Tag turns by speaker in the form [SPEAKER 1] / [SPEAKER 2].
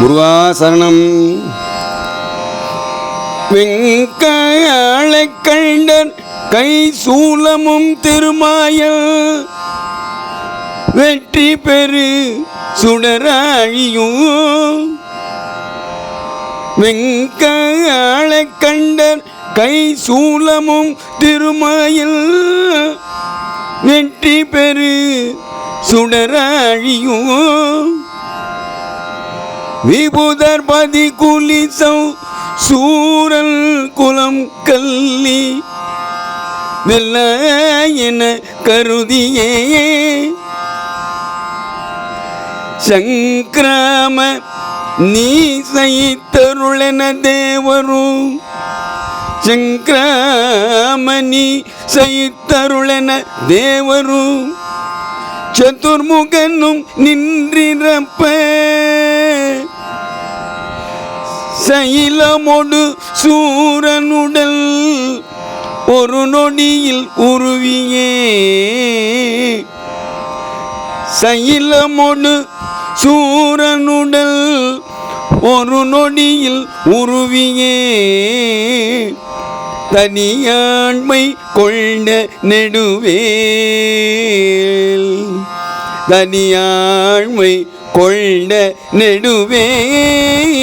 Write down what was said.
[SPEAKER 1] முருகாசரணம். வெங்காயளை கண்டர் கை சூலமும் திருமாயல். வெற்றி பெரு சுடராழியும். வெங்காயளை கண்டர் கை சூலமும் திருமாயல். வெற்றி பெரு சுடராழியும். விபுதர்பதி குலிசம் சூரல் குலம் கல்லி வெல்ல என கருதியே. சங்கிராம நீ சைத்தருளென தேவரும் சங்கிராம நீ சைத்தருளென தேவரும் சதுர்முகனும் நின்றிரப்ப. சைலமொடு சூரனுடல் ஒரு நொடியில் உருவியே. சைலமொடு சூரனுடல் ஒரு நொடியில் உருவியே. தனியாண்மை கொண்ட நெடுவேல். தனியாண்மை கொண்ட நெடுவேல்.